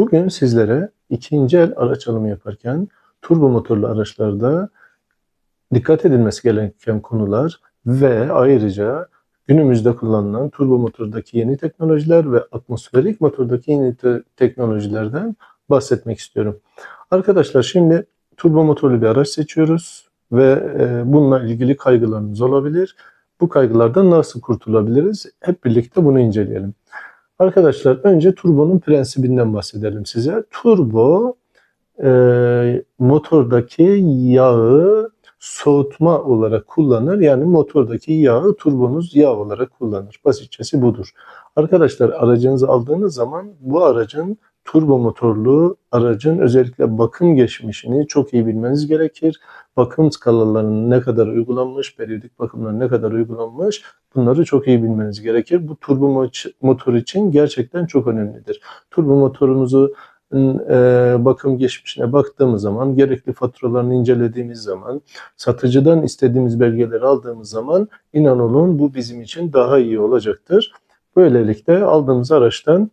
Bugün sizlere ikinci el araç alımı yaparken turbo motorlu araçlarda dikkat edilmesi gereken konular ve ayrıca günümüzde kullanılan turbo motordaki yeni teknolojiler ve atmosferik motordaki yeni te- teknolojilerden bahsetmek istiyorum. Arkadaşlar şimdi turbo motorlu bir araç seçiyoruz ve e, bununla ilgili kaygılarınız olabilir. Bu kaygılardan nasıl kurtulabiliriz? Hep birlikte bunu inceleyelim. Arkadaşlar önce turbonun prensibinden bahsedelim size. Turbo e, motordaki yağı soğutma olarak kullanır. Yani motordaki yağı turbonuz yağ olarak kullanır. Basitçesi budur. Arkadaşlar aracınızı aldığınız zaman bu aracın turbo motorlu aracın özellikle bakım geçmişini çok iyi bilmeniz gerekir. Bakım skalalarının ne kadar uygulanmış, periyodik bakımlar ne kadar uygulanmış bunları çok iyi bilmeniz gerekir. Bu turbo motor için gerçekten çok önemlidir. Turbo motorunuzu e, bakım geçmişine baktığımız zaman, gerekli faturalarını incelediğimiz zaman, satıcıdan istediğimiz belgeleri aldığımız zaman inan olun bu bizim için daha iyi olacaktır. Böylelikle aldığımız araçtan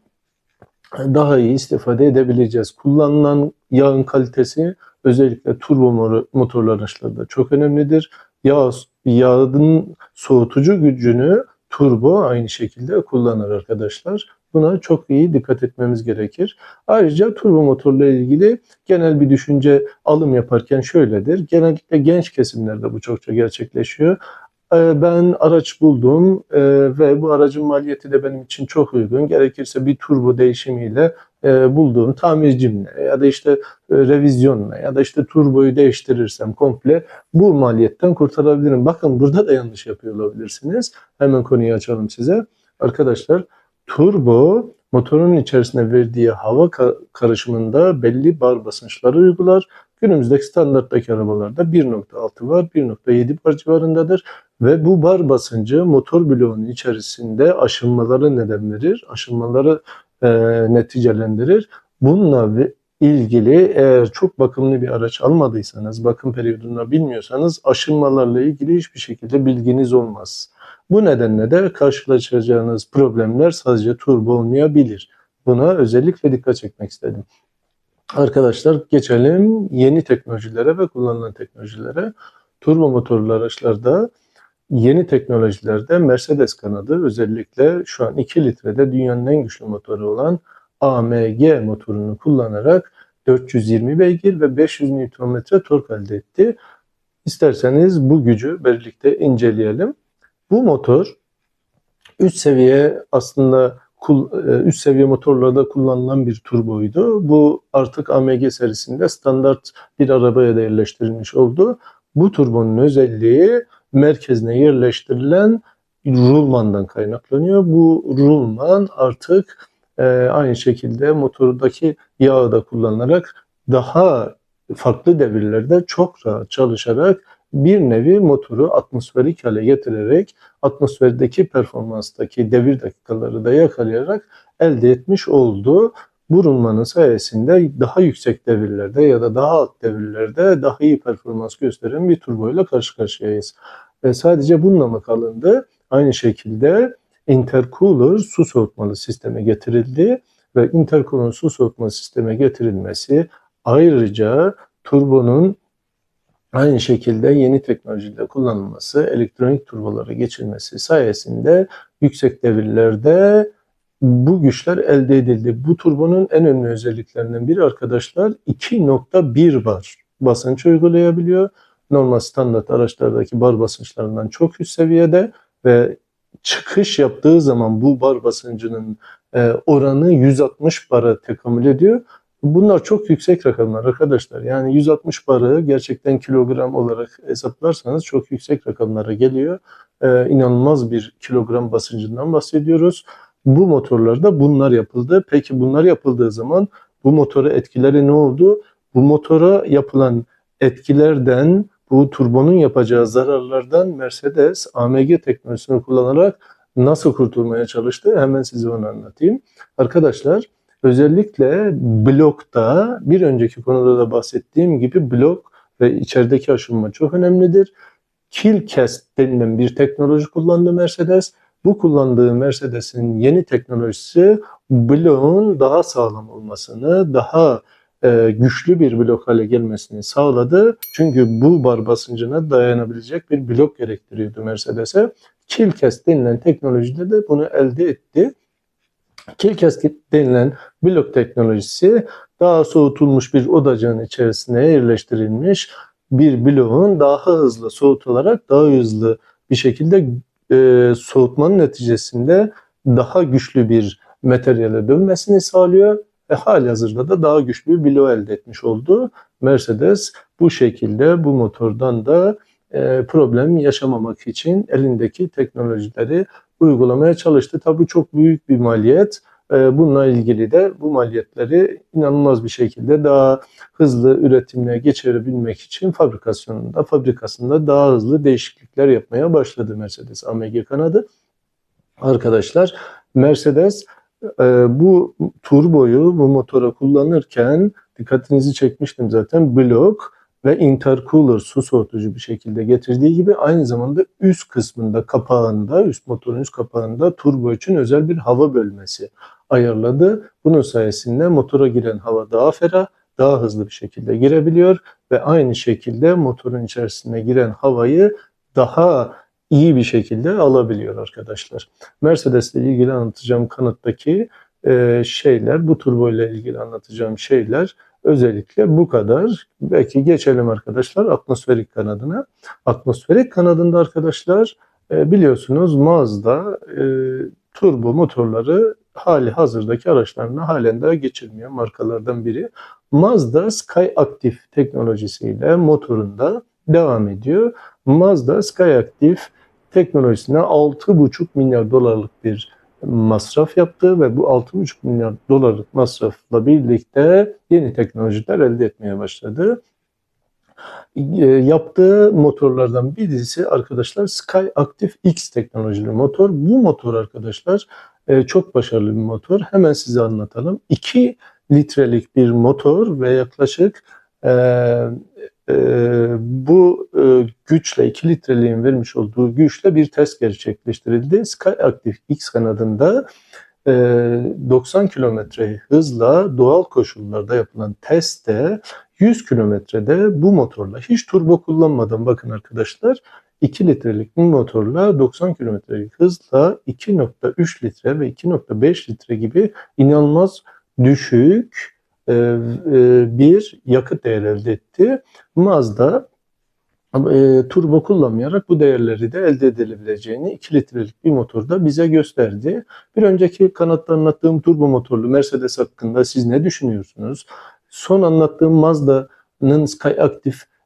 daha iyi istifade edebileceğiz. Kullanılan yağın kalitesi özellikle turbo motorlu araçlarda çok önemlidir. Yağ, yağın soğutucu gücünü turbo aynı şekilde kullanır arkadaşlar. Buna çok iyi dikkat etmemiz gerekir. Ayrıca turbo motorla ilgili genel bir düşünce alım yaparken şöyledir. Genellikle genç kesimlerde bu çokça gerçekleşiyor. Ee, ben araç buldum e, ve bu aracın maliyeti de benim için çok uygun. Gerekirse bir turbo değişimiyle e, bulduğum tamircimle ya da işte e, revizyonla ya da işte turboyu değiştirirsem komple bu maliyetten kurtarabilirim. Bakın burada da yanlış yapıyor olabilirsiniz. Hemen konuyu açalım size. Arkadaşlar turbo motorun içerisine verdiği hava karışımında belli bar basınçları uygular. Günümüzdeki standarttaki arabalarda 1.6 var, 1.7 bar civarındadır ve bu bar basıncı motor bloğunun içerisinde aşınmaları neden verir, aşınmaları e, neticelendirir. Bununla ilgili eğer çok bakımlı bir araç almadıysanız, bakım periyodunu bilmiyorsanız aşınmalarla ilgili hiçbir şekilde bilginiz olmaz. Bu nedenle de karşılaşacağınız problemler sadece turbo olmayabilir. Buna özellikle dikkat çekmek istedim. Arkadaşlar geçelim yeni teknolojilere ve kullanılan teknolojilere. Turbo motorlu araçlarda yeni teknolojilerde Mercedes kanadı özellikle şu an 2 litrede dünyanın en güçlü motoru olan AMG motorunu kullanarak 420 beygir ve 500 Nm tork elde etti. İsterseniz bu gücü birlikte inceleyelim. Bu motor üst seviye aslında üst seviye motorlarda kullanılan bir turboydu. Bu artık AMG serisinde standart bir arabaya da yerleştirilmiş oldu. Bu turbonun özelliği merkezine yerleştirilen rulmandan kaynaklanıyor. Bu rulman artık e, aynı şekilde motordaki yağı da kullanarak daha farklı devirlerde çok rahat çalışarak bir nevi motoru atmosferik hale getirerek atmosferdeki performanstaki devir dakikaları da yakalayarak elde etmiş oldu. Bu rulmanın sayesinde daha yüksek devirlerde ya da daha alt devirlerde daha iyi performans gösteren bir turbo ile karşı karşıyayız. Ve sadece bununla mı kalındı? Aynı şekilde intercooler su soğutmalı sisteme getirildi ve intercooler su soğutma sisteme getirilmesi ayrıca turbonun Aynı şekilde yeni teknolojide kullanılması, elektronik turbolara geçilmesi sayesinde yüksek devirlerde bu güçler elde edildi. Bu turbonun en önemli özelliklerinden biri arkadaşlar 2.1 bar basınç uygulayabiliyor. Normal standart araçlardaki bar basınçlarından çok üst seviyede ve çıkış yaptığı zaman bu bar basıncının e, oranı 160 bara tekamül ediyor. Bunlar çok yüksek rakamlar arkadaşlar. Yani 160 barı gerçekten kilogram olarak hesaplarsanız çok yüksek rakamlara geliyor. Ee, inanılmaz bir kilogram basıncından bahsediyoruz. Bu motorlarda bunlar yapıldı. Peki bunlar yapıldığı zaman bu motora etkileri ne oldu? Bu motora yapılan etkilerden, bu turbonun yapacağı zararlardan Mercedes AMG teknolojisini kullanarak nasıl kurtulmaya çalıştı? Hemen size onu anlatayım. Arkadaşlar Özellikle blokta bir önceki konuda da bahsettiğim gibi blok ve içerideki aşınma çok önemlidir. Killcast denilen bir teknoloji kullandı Mercedes. Bu kullandığı Mercedes'in yeni teknolojisi bloğun daha sağlam olmasını, daha e, güçlü bir blok hale gelmesini sağladı. Çünkü bu bar basıncına dayanabilecek bir blok gerektiriyordu Mercedes'e. Killcast denilen teknolojide de bunu elde etti. Killcast denilen blok teknolojisi daha soğutulmuş bir odacığın içerisine yerleştirilmiş bir bloğun daha hızlı soğutularak daha hızlı bir şekilde e, soğutmanın neticesinde daha güçlü bir materyale dönmesini sağlıyor ve hali hazırda da daha güçlü bir bloğu elde etmiş oldu. Mercedes bu şekilde bu motordan da e, problem yaşamamak için elindeki teknolojileri uygulamaya çalıştı. Tabii çok büyük bir maliyet. E, bununla ilgili de bu maliyetleri inanılmaz bir şekilde daha hızlı üretimine geçirebilmek için fabrikasyonunda, fabrikasında daha hızlı değişiklikler yapmaya başladı Mercedes AMG kanadı. Arkadaşlar Mercedes e, bu turboyu bu motora kullanırken dikkatinizi çekmiştim zaten blok ve intercooler su soğutucu bir şekilde getirdiği gibi aynı zamanda üst kısmında kapağında üst motorun üst kapağında turbo için özel bir hava bölmesi ayarladı. Bunun sayesinde motora giren hava daha ferah, daha hızlı bir şekilde girebiliyor ve aynı şekilde motorun içerisine giren havayı daha iyi bir şekilde alabiliyor arkadaşlar. Mercedes ile ilgili anlatacağım kanıttaki şeyler, bu turbo ile ilgili anlatacağım şeyler özellikle bu kadar. Belki geçelim arkadaşlar atmosferik kanadına. Atmosferik kanadında arkadaşlar e, biliyorsunuz Mazda e, turbo motorları hali hazırdaki araçlarına halen daha geçirmiyor markalardan biri. Mazda Skyactiv teknolojisiyle motorunda devam ediyor. Mazda Skyactiv teknolojisine 6,5 milyar dolarlık bir masraf yaptı ve bu 6,5 milyar dolarlık masrafla birlikte yeni teknolojiler elde etmeye başladı. E, yaptığı motorlardan birisi arkadaşlar Sky Active X teknolojili motor. Bu motor arkadaşlar e, çok başarılı bir motor. Hemen size anlatalım. 2 litrelik bir motor ve yaklaşık e, e, bu e, güçle 2 litreliğin vermiş olduğu güçle bir test gerçekleştirildi. Sky Active X kanadında e, 90 kilometre hızla doğal koşullarda yapılan testte 100 kilometrede bu motorla hiç turbo kullanmadan bakın arkadaşlar 2 litrelik bir motorla 90 kilometrelik hızla 2.3 litre ve 2.5 litre gibi inanılmaz düşük bir yakıt değer elde etti. Mazda e, turbo kullanmayarak bu değerleri de elde edilebileceğini 2 litrelik bir motorda bize gösterdi. Bir önceki kanatta anlattığım turbo motorlu Mercedes hakkında siz ne düşünüyorsunuz? Son anlattığım Mazda'nın Skyactiv e,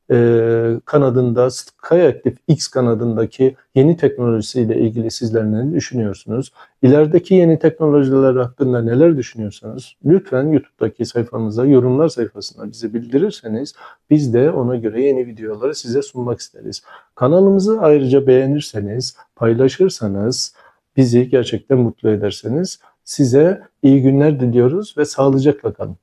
kanadında, Skyactiv X kanadındaki yeni teknolojisiyle ilgili sizler ne düşünüyorsunuz? İlerideki yeni teknolojiler hakkında neler düşünüyorsanız lütfen YouTube'daki sayfamıza, yorumlar sayfasına bize bildirirseniz biz de ona göre yeni videoları size sunmak isteriz. Kanalımızı ayrıca beğenirseniz, paylaşırsanız, bizi gerçekten mutlu ederseniz size iyi günler diliyoruz ve sağlıcakla kalın.